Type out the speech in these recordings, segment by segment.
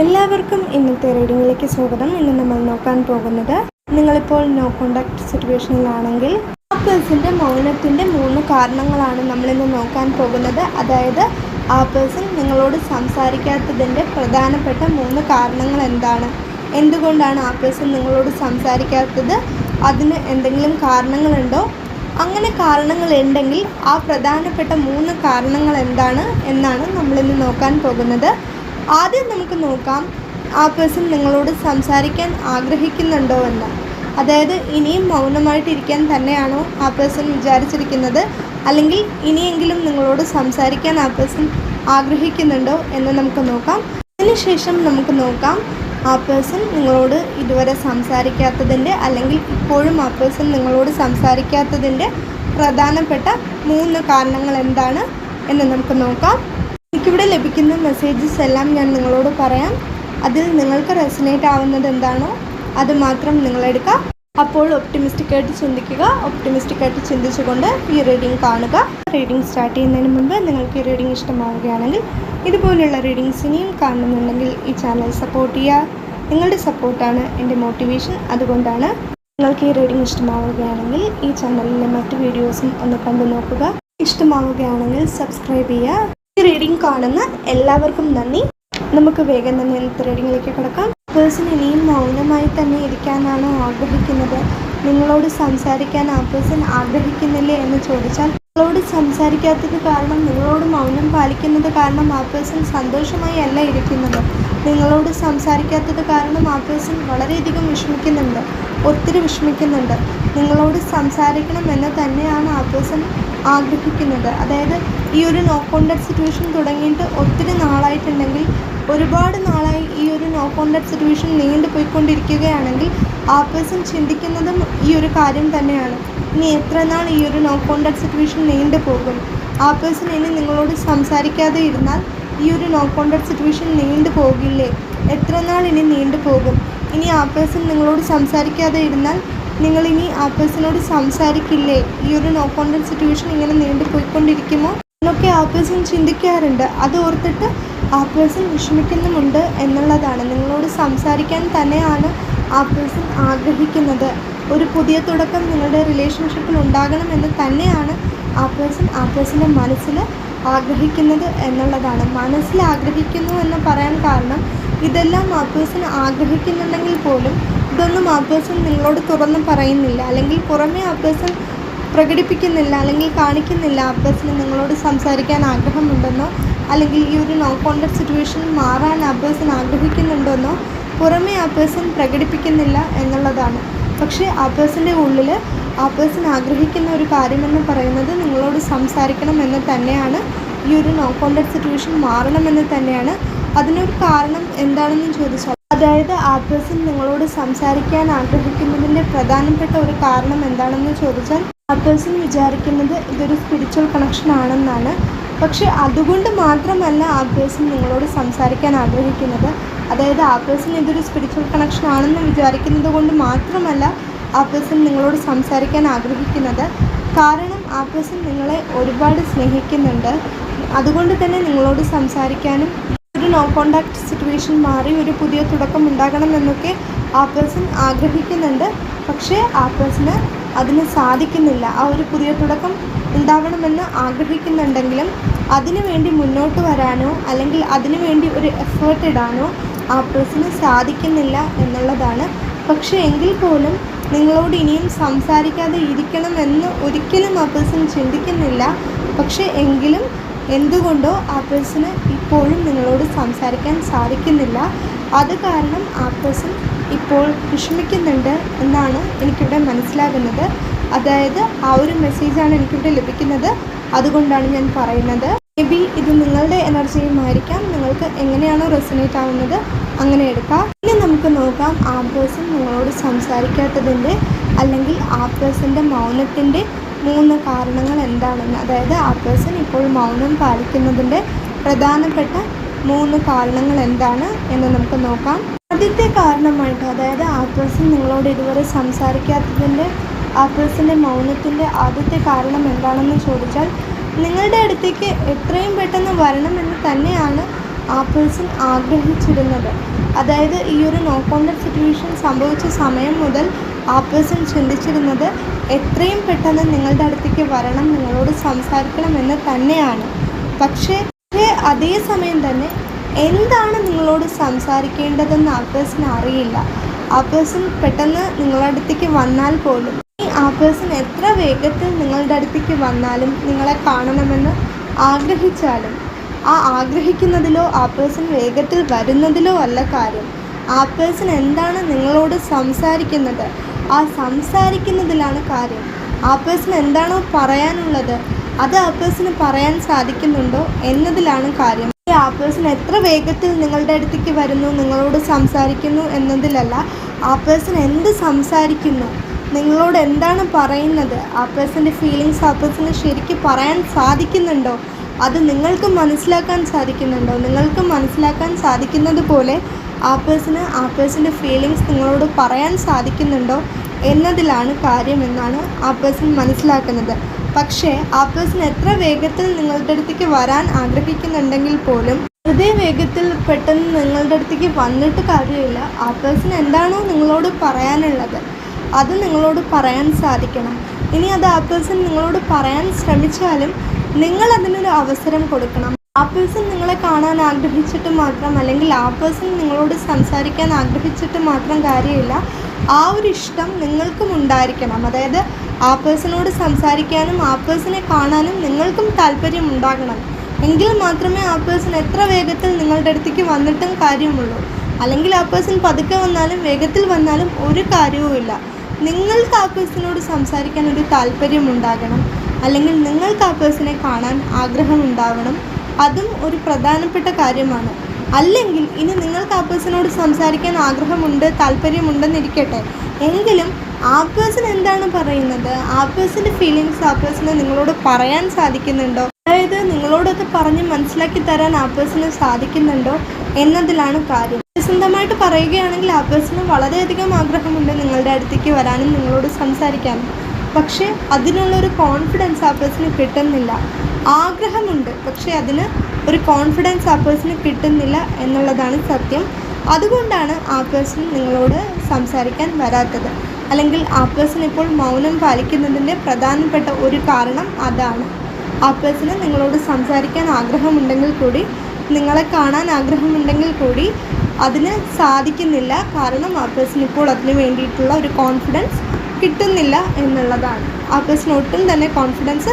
എല്ലാവർക്കും ഇന്നത്തെ റീഡിങ്ങിലേക്ക് സ്വാഗതം. ഇന്ന് നമ്മൾ നോക്കാൻ പോകുന്നത് നിങ്ങളിപ്പോൾ നോ കോണ്ടാക്ട് സിറ്റുവേഷനിലാണെങ്കിൽ ആ പേഴ്സന്റെ മൗനത്തിന്റെ മൂന്ന് കാരണങ്ങളാണ് നമ്മളിന്ന് നോക്കാൻ പോകുന്നത്. അതായത് ആ പേഴ്സൺ നിങ്ങളോട് സംസാരിക്കാത്തതിന്റെ പ്രധാനപ്പെട്ട മൂന്ന് കാരണങ്ങൾ എന്താണ്? എന്തുകൊണ്ടാണ് ആ പേഴ്സൺ നിങ്ങളോട് സംസാരിക്കാത്തത്? അതിന് എന്തെങ്കിലും കാരണങ്ങളുണ്ടോ? അങ്ങനെ കാരണങ്ങൾ ഉണ്ടെങ്കിൽ ആ പ്രധാനപ്പെട്ട മൂന്ന് കാരണങ്ങൾ എന്താണ് എന്നാണ് നമ്മളിന്ന് നോക്കാൻ പോകുന്നത്. ആദ്യം നമുക്ക് നോക്കാം ആ പേഴ്സൺ നിങ്ങളോട് സംസാരിക്കാൻ ആഗ്രഹിക്കുന്നുണ്ടോ എന്ന്. അതായത് ഇനിയും മൗനമായിട്ടിരിക്കാൻ തന്നെയാണോ ആ പേഴ്സൺ വിചാരിച്ചിരിക്കുന്നത്? അല്ലെങ്കിൽ ഇനിയെങ്കിലും നിങ്ങളോട് സംസാരിക്കാൻ ആ പേഴ്സൺ ആഗ്രഹിക്കുന്നുണ്ടോ എന്ന് നമുക്ക് നോക്കാം. അതിനുശേഷം നമുക്ക് നോക്കാം ആ പേഴ്സൺ നിങ്ങളോട് ഇതുവരെ സംസാരിക്കാത്തതിന്റെ അല്ലെങ്കിൽ ഇപ്പോഴും ആ പേഴ്സൺ നിങ്ങളോട് സംസാരിക്കാത്തതിന്റെ പ്രധാനപ്പെട്ട മൂന്ന് കാരണങ്ങൾ എന്താണ് എന്ന് നമുക്ക് നോക്കാം. എനിക്കിവിടെ ലഭിക്കുന്ന മെസ്സേജസ് എല്ലാം ഞാൻ നിങ്ങളോട് പറയാം. അതിൽ നിങ്ങൾക്ക് റെസനേറ്റ് ആവുന്നത് എന്താണോ അത് മാത്രം നിങ്ങളെടുക്കുക. അപ്പോൾ ഒപ്റ്റിമിസ്റ്റിക് ആയിട്ട് ചിന്തിക്കുക. ഒപ്റ്റിമിസ്റ്റിക് ആയിട്ട് ചിന്തിച്ചുകൊണ്ട് ഈ റീഡിംഗ് കാണുക. റീഡിംഗ് സ്റ്റാർട്ട് ചെയ്യുന്നതിന് മുമ്പ് നിങ്ങൾക്ക് ഈ റീഡിംഗ് ഇഷ്ടമാവുകയാണെങ്കിൽ ഇതുപോലുള്ള റീഡിങ്സ് ഇനിയും കാണുന്നുണ്ടെങ്കിൽ ഈ ചാനൽ സപ്പോർട്ട് ചെയ്യുക. നിങ്ങളുടെ സപ്പോർട്ടാണ് എന്റെ മോട്ടിവേഷൻ അതുകൊണ്ടാണ് നിങ്ങൾക്ക് ഈ റീഡിംഗ് ഇഷ്ടമാവുകയാണെങ്കിൽ ഈ ചാനലിലെ മറ്റ് വീഡിയോസും ഒന്ന് കണ്ടു നോക്കുക. ഇഷ്ടമാവുകയാണെങ്കിൽ സബ്സ്ക്രൈബ് ചെയ്യുക. റീഡിംഗ് കാണുന്ന എല്ലാവർക്കും നന്ദി. നമുക്ക് വേഗം തന്നെ ഇന്നത്തെ റീഡിങ്ങിലേക്ക് കിടക്കാം. പേഴ്സൺ ഇനിയും മൗനമായി തന്നെ ഇരിക്കാനാണ് ആഗ്രഹിക്കുന്നത്? നിങ്ങളോട് സംസാരിക്കാൻ ആ പേഴ്സൺ ആഗ്രഹിക്കുന്നില്ലേ എന്ന് ചോദിച്ചാൽ നിങ്ങളോട് സംസാരിക്കാത്തത് കാരണം നിങ്ങളോട് മൗനം പാലിക്കുന്നത് കാരണം ആ പേഴ്സൺ സന്തോഷമായി അല്ല ഇരിക്കുന്നത്. നിങ്ങളോട് സംസാരിക്കാത്തത് കാരണം ആ പേഴ്സൺ വളരെയധികം വിഷമിക്കുന്നുണ്ട് ഒത്തിരി വിഷമിക്കുന്നുണ്ട്. നിങ്ങളോട് സംസാരിക്കണം എന്ന് തന്നെയാണ് ആ പേഴ്സൺ ആഗ്രഹിക്കുന്നത്. അതായത് ഈ ഒരു നോ കോണ്ടാക്ട് സിറ്റുവേഷൻ തുടങ്ങിയിട്ട് ഒത്തിരി നാളായിട്ടുണ്ടെങ്കിൽ ഒരുപാട് നാളായി ഈ ഒരു നോ കോണ്ടാക്ട് സിറ്റുവേഷൻ നീണ്ടു പോയിക്കൊണ്ടിരിക്കുകയാണെങ്കിൽ ആ പേഴ്സൺ ചിന്തിക്കുന്നതും ഈ ഒരു കാര്യം തന്നെയാണ്. ഇനി എത്ര നാൾ ഈ ഒരു നോ കോണ്ടാക്ട് സിറ്റുവേഷൻ നീണ്ടു പോകും ആ പേഴ്സൺ ഇനി നിങ്ങളോട് സംസാരിക്കാതെ ഇരുന്നാൽ ഈ ഒരു നോ കോണ്ടാക്ട് സിറ്റുവേഷൻ നീണ്ടു പോകില്ലേ? എത്ര നാൾ ഇനി നീണ്ടു പോകും? ഇനി ആ പേഴ്സൺ നിങ്ങളോട് സംസാരിക്കാതെ ഇരുന്നാൽ നിങ്ങൾ ഇനി ആ പേഴ്സണോട് സംസാരിക്കില്ലേ? ഈ ഒരു നോ കോണ്ടാക്ട് സിറ്റുവേഷൻ ഇങ്ങനെ നീണ്ടു പോയിക്കൊണ്ടിരിക്കുമോ? എന്നൊക്കെ ആ പേഴ്സൺ ചിന്തിക്കാറുണ്ട്. അത് ഓർത്തിട്ട് ആ പേഴ്സൺ വിഷമിക്കുന്നുമുണ്ട് എന്നുള്ളതാണ്. നിങ്ങളോട് സംസാരിക്കാൻ തന്നെയാണ് ആ പേഴ്സൺ ആഗ്രഹിക്കുന്നത്. ഒരു പുതിയ തുടക്കം നിങ്ങളുടെ റിലേഷൻഷിപ്പിൽ ഉണ്ടാകണമെന്ന് തന്നെയാണ് ആ പേഴ്സൺ ആ പേഴ്സന്റെ മനസ്സിൽ ആഗ്രഹിക്കുന്നത് എന്നുള്ളതാണ്. മനസ്സിൽ ആഗ്രഹിക്കുന്നു എന്ന് പറയാൻ കാരണം ഇതെല്ലാം ആ പേഴ്സൺ ആഗ്രഹിക്കുന്നുണ്ടെങ്കിൽ പോലും ഇതൊന്നും ആ പേഴ്സൺ നിങ്ങളോട് തുറന്ന് പറയുന്നില്ല. അല്ലെങ്കിൽ പുറമേ ആ പേഴ്സൺ പ്രകടിപ്പിക്കുന്നില്ല അല്ലെങ്കിൽ കാണിക്കുന്നില്ല ആ പേഴ്സണ് നിങ്ങളോട് സംസാരിക്കാൻ ആഗ്രഹമുണ്ടെന്നോ അല്ലെങ്കിൽ ഈ ഒരു നോ കോണ്ടാക്ട് സിറ്റുവേഷൻ മാറാൻ ആ പേഴ്സൺ ആഗ്രഹിക്കുന്നുണ്ടെന്നോ പുറമേ ആ പേഴ്സൺ പ്രകടിപ്പിക്കുന്നില്ല എന്നുള്ളതാണ്. പക്ഷേ ആ പേഴ്സന്റെ ഉള്ളിൽ ആ പേഴ്സൺ ആഗ്രഹിക്കുന്ന ഒരു കാര്യമെന്ന് പറയുന്നത് നിങ്ങളോട് സംസാരിക്കണം എന്ന് തന്നെയാണ്. ഈ ഒരു നോ കോണ്ടാക്ട് സിറ്റുവേഷൻ മാറണമെന്ന് തന്നെയാണ്. അതിനൊരു കാരണം എന്താണെന്ന് ചോദിച്ചാൽ അതായത് ആ പേഴ്സൺ നിങ്ങളോട് സംസാരിക്കാൻ ആഗ്രഹിക്കുന്നതിന്റെ പ്രധാനപ്പെട്ട ഒരു കാരണം എന്താണെന്ന് ചോദിച്ചാൽ ആ പേഴ്സൺ വിചാരിക്കുന്നത് ഇതൊരു സ്പിരിച്വൽ കണക്ഷൻ ആണെന്നാണ്. പക്ഷെ അതുകൊണ്ട് മാത്രമല്ല ആ പേഴ്സൺ നിങ്ങളോട് സംസാരിക്കാൻ ആഗ്രഹിക്കുന്നത്. അതായത് ആ പേഴ്സൺ ഇതൊരു സ്പിരിച്വൽ കണക്ഷൻ ആണെന്ന് വിചാരിക്കുന്നത് കൊണ്ട് മാത്രമല്ല ആ പേഴ്സൺ നിങ്ങളോട് സംസാരിക്കാൻ ആഗ്രഹിക്കുന്നത്. കാരണം ആ പേഴ്സൺ നിങ്ങളെ ഒരുപാട് സ്നേഹിക്കുന്നുണ്ട്. അതുകൊണ്ട് തന്നെ നിങ്ങളോട് സംസാരിക്കാനും ഒരു നോ കോണ്ടാക്ട് സിറ്റുവേഷൻ മാറി ഒരു പുതിയ തുടക്കം ഉണ്ടാകണം എന്നൊക്കെ ആ പേഴ്സൺ ആഗ്രഹിക്കുന്നുണ്ട്. പക്ഷേ ആ പേഴ്സണ് അതിന് സാധിക്കുന്നില്ല. ആ ഒരു പുതിയ തുടക്കം ഉണ്ടാവണമെന്ന് ആഗ്രഹിക്കുന്നുണ്ടെങ്കിലും അതിനു വേണ്ടി മുന്നോട്ട് വരാനോ അല്ലെങ്കിൽ അതിനു വേണ്ടി ഒരു എഫേർട്ട് ഇടാനോ ആ പേഴ്സണ് സാധിക്കുന്നില്ല എന്നുള്ളതാണ്. പക്ഷേ എങ്കിൽ പോലും നിങ്ങളോട് ഇനിയും സംസാരിക്കാതെ ഇരിക്കണമെന്ന് ഒരിക്കലും ആ പേഴ്സൺ ചിന്തിക്കുന്നില്ല. പക്ഷേ എങ്കിലും എന്തുകൊണ്ടോ ആ പേഴ്സണ് ഇപ്പോഴും നിങ്ങളോട് സംസാരിക്കാൻ സാധിക്കുന്നില്ല. അത് കാരണം ആ പേഴ്സൺ ഇപ്പോൾ വിഷമിക്കുന്നുണ്ട് എന്നാണ് എനിക്കിവിടെ മനസ്സിലാകുന്നത്. അതായത് ആ ഒരു മെസ്സേജാണ് എനിക്കിവിടെ ലഭിക്കുന്നത്. അതുകൊണ്ടാണ് ഞാൻ പറയുന്നത്. മേ ബി ഇത് നിങ്ങളുടെ എനർജിയുമായിരിക്കാം. നിങ്ങൾക്ക് എങ്ങനെയാണോ റെസിനേറ്റ് ആവുന്നത്? അങ്ങനെ എടുക്കാം. നമുക്ക് നോക്കാം. ആ പേഴ്സൺ നിങ്ങളോട് സംസാരിക്കാത്തതിന്റെ അല്ലെങ്കിൽ ആ പേഴ്സന്റെ മൗനത്തിന്റെ മൂന്ന് കാരണങ്ങൾ എന്താണെന്ന്. അതായത് ആ പേഴ്സൺ ഇപ്പോൾ മൗനം പാലിക്കുന്നതിന്റെ പ്രധാനപ്പെട്ട മൂന്ന് കാരണങ്ങൾ എന്താണ് എന്ന് നമുക്ക് നോക്കാം. ആദ്യത്തെ കാരണമായിട്ട് അതായത് ആ പേഴ്സൺ നിങ്ങളോട് ഇതുവരെ സംസാരിക്കാത്തതിന്റെ ആ പേഴ്സന്റെ മൗനത്തിന്റെ ആദ്യത്തെ കാരണം എന്താണെന്ന് ചോദിച്ചാൽ നിങ്ങളുടെ അടുത്തേക്ക് എത്രയും പെട്ടെന്ന് വരണമെന്ന് തന്നെയാണ് ആ പേഴ്സൺ ആഗ്രഹിച്ചിരുന്നത്. അതായത് ഈ ഒരു നോ കോണ്ടക്ട് സിറ്റുവേഷൻ സംഭവിച്ച സമയം മുതൽ ആ പേഴ്സൺ ചിന്തിച്ചിരുന്നത് എത്രയും പെട്ടെന്ന് നിങ്ങളുടെ അടുത്തേക്ക് വരണം നിങ്ങളോട് സംസാരിക്കണം എന്ന് തന്നെയാണ്. പക്ഷേ പക്ഷേ അതേ സമയം തന്നെ എന്താണ് നിങ്ങളോട് സംസാരിക്കേണ്ടതെന്ന് ആ പേഴ്സൺ അറിയില്ല. ആ പേഴ്സൺ പെട്ടെന്ന് നിങ്ങളുടെ അടുത്തേക്ക് വന്നാൽ പോലും ആ പേഴ്സൺ എത്ര വേഗത്തിൽ നിങ്ങളുടെ അടുത്തേക്ക് വന്നാലും നിങ്ങളെ കാണണമെന്ന് ആഗ്രഹിച്ചാലും ആ ആഗ്രഹിക്കുന്നതിലോ ആ പേഴ്സൺ വേഗത്തിൽ വരുന്നതിലോ അല്ല കാര്യം. ആ പേഴ്സൺ എന്താണ് നിങ്ങളോട് സംസാരിക്കുന്നത്? ആ സംസാരിക്കുന്നതിലാണ് കാര്യം. ആ പേഴ്സൺ എന്താണോ പറയാനുള്ളത് അത് ആ പേഴ്സണ് പറയാൻ സാധിക്കുന്നുണ്ടോ എന്നതിലാണ് കാര്യം. ആ പേഴ്സൺ എത്ര വേഗത്തിൽ നിങ്ങളുടെ അടുത്തേക്ക് വരുന്നു നിങ്ങളോട് സംസാരിക്കുന്നു എന്നതിലല്ല ആ പേഴ്സൺ എന്ത് സംസാരിക്കുന്നു നിങ്ങളോട് എന്താണ് പറയുന്നത് ആ പേഴ്സന്റെ ഫീലിങ്സ് ആ പേഴ്സണ് ശരിക്കും പറയാൻ സാധിക്കുന്നുണ്ടോ അത് നിങ്ങൾക്ക് മനസ്സിലാക്കാൻ സാധിക്കുന്നുണ്ടോ? നിങ്ങൾക്ക് മനസ്സിലാക്കാൻ സാധിക്കുന്നത് പോലെ ആ പേഴ്സണ് ആ പേഴ്സന്റെ ഫീലിങ്സ് നിങ്ങളോട് പറയാൻ സാധിക്കുന്നുണ്ടോ എന്നതിലാണ് കാര്യമെന്നാണ് ആ പേഴ്സൺ മനസ്സിലാക്കുന്നത്. പക്ഷേ ആ പേഴ്സൺ എത്ര വേഗത്തിൽ നിങ്ങളുടെ അടുത്തേക്ക് വരാൻ ആഗ്രഹിക്കുന്നുണ്ടെങ്കിൽ പോലും ഹൃദയ വേഗത്തിൽ പെട്ടെന്ന് നിങ്ങളുടെ അടുത്തേക്ക് വന്നിട്ട് കാര്യമില്ല. ആ പേഴ്സൺ എന്താണോ നിങ്ങളോട് പറയാനുള്ളത് അത് നിങ്ങളോട് പറയാൻ സാധിക്കണം. ഇനി അത് ആ പേഴ്സൺ നിങ്ങളോട് പറയാൻ ശ്രമിച്ചാലും നിങ്ങൾ അതിനൊരു അവസരം കൊടുക്കണം. ആ പേഴ്സൺ നിങ്ങളെ കാണാൻ ആഗ്രഹിച്ചിട്ട് മാത്രം അല്ലെങ്കിൽ ആ പേഴ്സൺ നിങ്ങളോട് സംസാരിക്കാൻ ആഗ്രഹിച്ചിട്ട് മാത്രം കാര്യമില്ല. ആ ഒരു ഇഷ്ടം നിങ്ങൾക്കും ഉണ്ടായിരിക്കണം. അതായത് ആ പേഴ്സണോട് സംസാരിക്കാനും ആ പേഴ്സണെ കാണാനും നിങ്ങൾക്കും താല്പര്യം ഉണ്ടാകണം. എങ്കിൽ മാത്രമേ ആ പേഴ്സൺ എത്ര വേഗത്തിൽ നിങ്ങളുടെ അടുത്തേക്ക് വന്നിട്ടും കാര്യമുള്ളൂ. അല്ലെങ്കിൽ ആ പേഴ്സൺ പതുക്കെ വന്നാലും വേഗത്തിൽ വന്നാലും ഒരു കാര്യവുമില്ല. നിങ്ങൾക്ക് ആ പേഴ്സണോട് സംസാരിക്കാൻ ഒരു താല്പര്യം ഉണ്ടാകണം. അല്ലെങ്കിൽ നിങ്ങൾക്ക് ആ പേഴ്സണെ കാണാൻ ആഗ്രഹം ഉണ്ടാവണം അതും ഒരു പ്രധാനപ്പെട്ട കാര്യമാണ്. അല്ലെങ്കിൽ ഇനി നിങ്ങൾക്ക് ആ പേഴ്സണോട് സംസാരിക്കാൻ ആഗ്രഹമുണ്ട് താല്പര്യമുണ്ടെന്നിരിക്കട്ടെ. എങ്കിലും ആ പേഴ്സൺ എന്താണ് പറയുന്നത്? ആ പേഴ്സന്റെ ഫീലിങ്സ് ആ പേഴ്സണെ നിങ്ങളോട് പറയാൻ സാധിക്കുന്നുണ്ടോ? അതായത് നിങ്ങളോടത് പറഞ്ഞ് മനസ്സിലാക്കി തരാൻ ആ പേഴ്സണ് സാധിക്കുന്നുണ്ടോ എന്നതിലാണ് കാര്യം. സ്വന്തമായിട്ട് പറയുകയാണെങ്കിൽ ആ പേഴ്സണ് വളരെയധികം ആഗ്രഹമുണ്ട് നിങ്ങളുടെ അടുത്തേക്ക് വരാനും നിങ്ങളോട് സംസാരിക്കാനും. പക്ഷേ അതിനുള്ളൊരു കോൺഫിഡൻസ് ആ പേഴ്സണ് കിട്ടുന്നില്ല. ആഗ്രഹമുണ്ട് പക്ഷേ അതിന് ഒരു കോൺഫിഡൻസ് ആ പേഴ്സണ് കിട്ടുന്നില്ല എന്നുള്ളതാണ് സത്യം. അതുകൊണ്ടാണ് ആ പേഴ്സൺ നിങ്ങളോട് സംസാരിക്കാൻ വരാത്തത്. അല്ലെങ്കിൽ ആ പേഴ്സൺ ഇപ്പോൾ മൗനം പാലിക്കുന്നതിന്റെ പ്രധാനപ്പെട്ട ഒരു കാരണം അതാണ്. ആ പേഴ്സണ് നിങ്ങളോട് സംസാരിക്കാൻ ആഗ്രഹമുണ്ടെങ്കിൽ കൂടി നിങ്ങളെ കാണാൻ ആഗ്രഹമുണ്ടെങ്കിൽ കൂടി അതിന് സാധിക്കുന്നില്ല. കാരണം ആ പേഴ്സൺ ഇപ്പോൾ അതിന് വേണ്ടിയിട്ടുള്ള ഒരു കോൺഫിഡൻസ് കിട്ടുന്നില്ല എന്നുള്ളതാണ്. ആ പേഴ്സൺ ഒട്ടും തന്നെ കോൺഫിഡൻസ്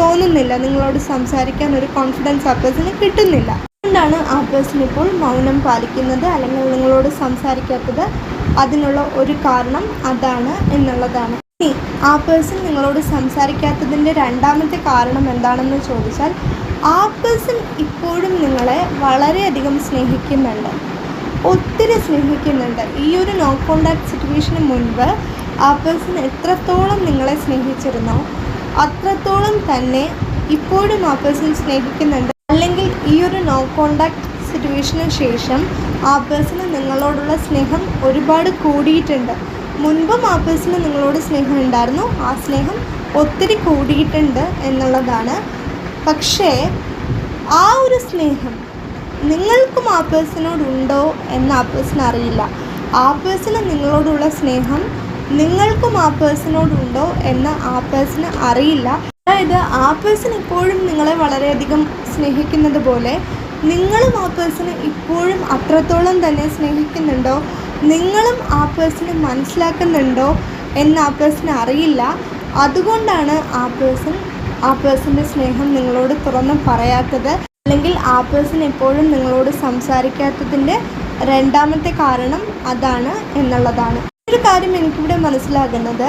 തോന്നുന്നില്ല. നിങ്ങളോട് സംസാരിക്കാൻ ഒരു കോൺഫിഡൻസ് ആ പേഴ്സണ് കിട്ടുന്നില്ല. അതുകൊണ്ടാണ് ആ പേഴ്സൺ ഇപ്പോൾ മൗനം പാലിക്കുന്നത് അല്ലെങ്കിൽ നിങ്ങളോട് സംസാരിക്കാത്തത് അതിനുള്ള ഒരു കാരണം അതാണ് എന്നുള്ളതാണ്. ഇനി ആ പേഴ്സൺ നിങ്ങളോട് സംസാരിക്കാത്തതിന്റെ രണ്ടാമത്തെ കാരണം എന്താണെന്ന് ചോദിച്ചാൽ ആ പേഴ്സൺ ഇപ്പോഴും നിങ്ങളെ വളരെയധികം സ്നേഹിക്കുന്നുണ്ട്. ഒത്തിരി സ്നേഹിക്കുന്നുണ്ട്. ഈ ഒരു നോ കോണ്ടാക്ട് സിറ്റുവേഷന് മുൻപ് ആ പേഴ്സൺ എത്രത്തോളം നിങ്ങളെ സ്നേഹിച്ചിരുന്നോ അത്രത്തോളം തന്നെ ഇപ്പോഴും ആ പേഴ്സൺ സ്നേഹിക്കുന്നുണ്ട്. അല്ലെങ്കിൽ ഈ ഒരു നോ കോണ്ടാക്ട് സിറ്റുവേഷന് ശേഷം ആ പേഴ്സണ് നിങ്ങളോടുള്ള സ്നേഹം ഒരുപാട് കൂടിയിട്ടുണ്ട്. മുൻപും ആ പേഴ്സണ് നിങ്ങളോട് സ്നേഹം ഉണ്ടായിരുന്നു. ആ സ്നേഹം ഒത്തിരി കൂടിയിട്ടുണ്ട് എന്നുള്ളതാണ്. പക്ഷേ ആ ഒരു സ്നേഹം നിങ്ങൾക്കും ആ പേഴ്സണോടുണ്ടോ എന്ന് ആ പേഴ്സൺ അറിയില്ല. ആ പേഴ്സണ് നിങ്ങളോടുള്ള സ്നേഹം നിങ്ങൾക്കും ആ പേഴ്സണോടുണ്ടോ എന്ന് ആ പേഴ്സണ് അറിയില്ല. അതായത് ആ പേഴ്സൺ ഇപ്പോഴും നിങ്ങളെ വളരെയധികം സ്നേഹിക്കുന്നത് പോലെ നിങ്ങളും ആ പേഴ്സണെ ഇപ്പോഴും അത്രത്തോളം തന്നെ സ്നേഹിക്കുന്നുണ്ടോ? നിങ്ങളും ആ പേഴ്സണെ മനസ്സിലാക്കുന്നുണ്ടോ എന്ന് ആ പേഴ്സണ് അറിയില്ല. അതുകൊണ്ടാണ് ആ പേഴ്സൺ ആ പേഴ്സന്റെ സ്നേഹം നിങ്ങളോട് തുറന്ന് പറയാത്തത്. അല്ലെങ്കിൽ ആ പേഴ്സൺ എപ്പോഴും നിങ്ങളോട് സംസാരിക്കാത്തതിന്റെ രണ്ടാമത്തെ കാരണം അതാണ് എന്നുള്ളതാണ്. ഒരു കാര്യം എനിക്കിവിടെ മനസ്സിലാകുന്നത്.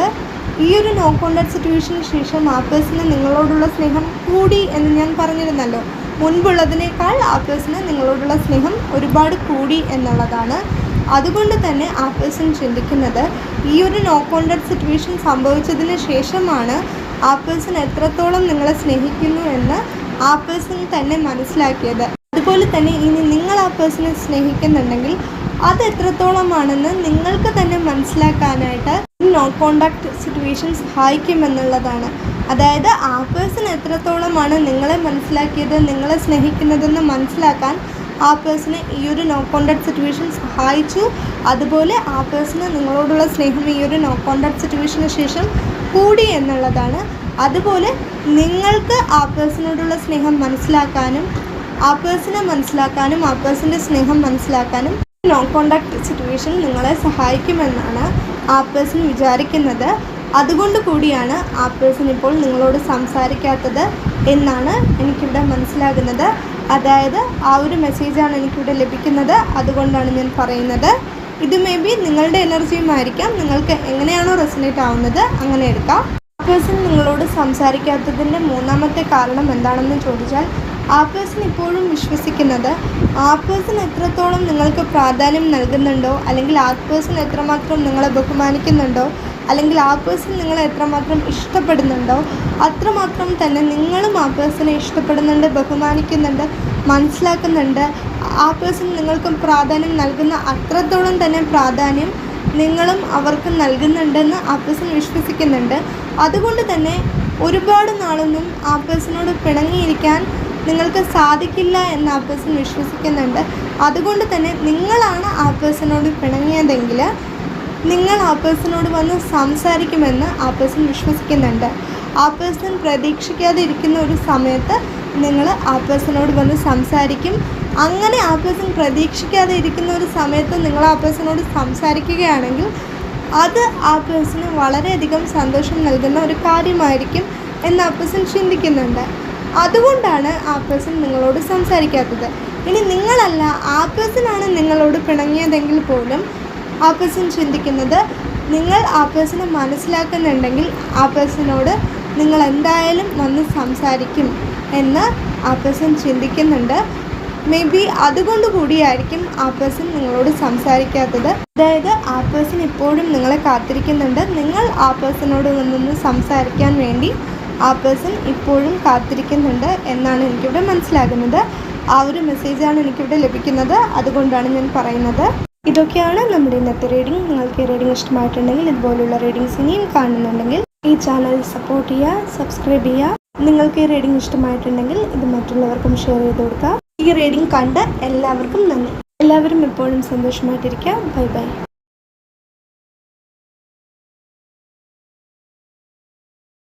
ഈ ഒരു നോ കോണ്ടാക്ട് സിറ്റുവേഷന് ശേഷം ആ പേഴ്സണ് നിങ്ങളോടുള്ള സ്നേഹം കൂടി എന്ന് ഞാൻ പറഞ്ഞിരുന്നല്ലോ. മുൻപുള്ളതിനേക്കാൾ ആ പേഴ്സണ് നിങ്ങളോടുള്ള സ്നേഹം ഒരുപാട് കൂടി എന്നുള്ളതാണ്. അതുകൊണ്ട് തന്നെ ആ പേഴ്സൺ ചിന്തിക്കുന്നത് ഈ ഒരു നോ കോണ്ടാക്ട് സിറ്റുവേഷൻ സംഭവിച്ചതിന് ശേഷമാണ് ആ പേഴ്സൺ എത്രത്തോളം നിങ്ങളെ സ്നേഹിക്കുന്നു എന്ന് ആ പേഴ്സൺ തന്നെ മനസ്സിലാക്കിയത്. അതുപോലെ തന്നെ ഇനി ആ പേഴ്സണെ സ്നേഹിക്കുന്നുണ്ടെങ്കിൽ അത് എത്രത്തോളമാണെന്ന് നിങ്ങൾക്ക് തന്നെ മനസ്സിലാക്കാനായിട്ട് നോ കോണ്ടാക്ട് സിറ്റുവേഷൻ സഹായിക്കുമെന്നുള്ളതാണ്. അതായത് ആ പേഴ്സൺ എത്രത്തോളമാണ് നിങ്ങളെ മനസ്സിലാക്കിയത് നിങ്ങളെ സ്നേഹിക്കുന്നതെന്ന് മനസ്സിലാക്കാൻ ആ പേഴ്സണെ ഈ ഒരു നോ കോണ്ടാക്ട് സിറ്റുവേഷൻ സഹായിച്ചു. അതുപോലെ ആ പേഴ്സണ് നിങ്ങളോടുള്ള സ്നേഹം ഈ ഒരു നോ കോണ്ടാക്ട് സിറ്റുവേഷന് ശേഷം കൂടി എന്നുള്ളതാണ്. അതുപോലെ നിങ്ങൾക്ക് ആ പേഴ്സണോടുള്ള സ്നേഹം മനസ്സിലാക്കാനും ആ പേഴ്സണെ മനസ്സിലാക്കാനും ആ പേഴ്സന്റെ സ്നേഹം മനസ്സിലാക്കാനും നോൺ കോണ്ടാക്ട് സിറ്റുവേഷൻ നിങ്ങളെ സഹായിക്കുമെന്നാണ് ആ പേഴ്സൺ വിചാരിക്കുന്നത്. അതുകൊണ്ട് കൂടിയാണ് ആ പേഴ്സൺ ഇപ്പോൾ നിങ്ങളോട് സംസാരിക്കാത്തത് എന്നാണ് എനിക്കിവിടെ മനസ്സിലാകുന്നത്. അതായത് ആ ഒരു മെസ്സേജാണ് എനിക്കിവിടെ ലഭിക്കുന്നത്. അതുകൊണ്ടാണ് ഞാൻ പറയുന്നത്. ഇത് മേ ബി നിങ്ങളുടെ എനർജിയുമായിരിക്കാം നിങ്ങൾക്ക് എങ്ങനെയാണോ റെസിനേറ്റ് ആവുന്നത് അങ്ങനെ എടുക്കാം. ആ പേഴ്സൺ നിങ്ങളോട് സംസാരിക്കാത്തതിന്റെ മൂന്നാമത്തെ കാരണം എന്താണെന്ന് ചോദിച്ചാൽ ആ പേഴ്സൺ ഇപ്പോഴും വിശ്വസിക്കുന്നത് ആ പേഴ്സൺ എത്രത്തോളം നിങ്ങൾക്ക് പ്രാധാന്യം നൽകുന്നുണ്ടോ അല്ലെങ്കിൽ ആ പേഴ്സൺ എത്രമാത്രം നിങ്ങളെ ബഹുമാനിക്കുന്നുണ്ടോ അല്ലെങ്കിൽ ആ പേഴ്സൺ നിങ്ങളെ എത്രമാത്രം ഇഷ്ടപ്പെടുന്നുണ്ടോ അത്രമാത്രം തന്നെ നിങ്ങളും ആ പേഴ്സണെ ഇഷ്ടപ്പെടുന്നുണ്ട് ബഹുമാനിക്കുന്നുണ്ട് മനസ്സിലാക്കുന്നുണ്ട്. ആ പേഴ്സൺ നിങ്ങൾക്കും പ്രാധാന്യം നൽകുന്ന അത്രത്തോളം തന്നെ പ്രാധാന്യം നിങ്ങളും അവർക്ക് നൽകുന്നുണ്ടെന്ന് ആ പേഴ്സൺ വിശ്വസിക്കുന്നുണ്ട്. അതുകൊണ്ട് തന്നെ ഒരുപാട് നാളൊന്നും ആ പേഴ്സണോട് പിണങ്ങിയിരിക്കാൻ നിങ്ങൾക്ക് സാധിക്കില്ല എന്ന് ആ പേഴ്സൺ വിശ്വസിക്കുന്നുണ്ട് അതുകൊണ്ട് തന്നെ നിങ്ങളാണ് ആ പേഴ്സണോട് പിണങ്ങിയതെങ്കിൽ നിങ്ങൾ ആ പേഴ്സണോട് വന്ന് സംസാരിക്കുമെന്ന് ആ പേഴ്സൺ വിശ്വസിക്കുന്നുണ്ട് ആ പേഴ്സൺ പ്രതീക്ഷിക്കാതെ ഇരിക്കുന്ന ഒരു സമയത്ത് നിങ്ങൾ ആ പേഴ്സണോട് വന്ന് സംസാരിക്കും അങ്ങനെ ആ പേഴ്സൺ പ്രതീക്ഷിക്കാതെ ഇരിക്കുന്ന ഒരു സമയത്ത് നിങ്ങൾ ആ പേഴ്സണോട് സംസാരിക്കുകയാണെങ്കിൽ അത് ആ പേഴ്സണ് വളരെയധികം സന്തോഷം നൽകുന്ന ഒരു കാര്യമായിരിക്കും എന്ന് ആ പേഴ്സൺ ചിന്തിക്കുന്നുണ്ട് അതുകൊണ്ടാണ് ആ പേഴ്സൺ നിങ്ങളോട് സംസാരിക്കാത്തത്. ഇനി നിങ്ങളല്ല ആ പേഴ്സണാണ് നിങ്ങളോട് പിണങ്ങിയതെങ്കിൽ പോലും ആ പേഴ്സൺ ചിന്തിക്കുന്നത് നിങ്ങൾ ആ പേഴ്സണെ മനസ്സിലാക്കുന്നുണ്ടെങ്കിൽ ആ പേഴ്സണോട് നിങ്ങൾ എന്തായാലും വന്ന് സംസാരിക്കും എന്ന് ആ പേഴ്സൺ ചിന്തിക്കുന്നുണ്ട്. മേ ബി അതുകൊണ്ട് കൂടിയായിരിക്കും ആ പേഴ്സൺ നിങ്ങളോട് സംസാരിക്കാത്തത്. അതായത് ആ പേഴ്സൺ ഇപ്പോഴും നിങ്ങളെ കാത്തിരിക്കുന്നുണ്ട്. നിങ്ങൾ ആ പേഴ്സണോട് വന്നൊന്ന് സംസാരിക്കാൻ വേണ്ടി ആ പേഴ്സൺ ഇപ്പോഴും കാത്തിരിക്കുന്നുണ്ട് എന്നാണ് എനിക്കിവിടെ മനസ്സിലാകുന്നത്. ആ ഒരു മെസ്സേജാണ് എനിക്കിവിടെ ലഭിക്കുന്നത്. അതുകൊണ്ടാണ് ഞാൻ പറയുന്നത്. ഇതൊക്കെയാണ് നമ്മുടെ ഇന്നത്തെ റീഡിംഗ് നിങ്ങൾക്ക് റീഡിംഗ് ഇഷ്ടമായിട്ടുണ്ടെങ്കിൽ ഇതുപോലുള്ള റീഡിങ്സ് ഇനിയും കാണുന്നുണ്ടെങ്കിൽ ഈ ചാനൽ സപ്പോർട്ട് ചെയ്യുക സബ്സ്ക്രൈബ് ചെയ്യുക. നിങ്ങൾക്ക് ഈ റീഡിംഗ് ഇഷ്ടമായിട്ടുണ്ടെങ്കിൽ ഇത് മറ്റുള്ളവർക്കും ഷെയർ ചെയ്ത് കൊടുക്കുക. ഈ റീഡിംഗ് കണ്ട എല്ലാവർക്കും നന്ദി. എല്ലാവരും എപ്പോഴും സന്തോഷമായിട്ടിരിക്കുക. Bye bye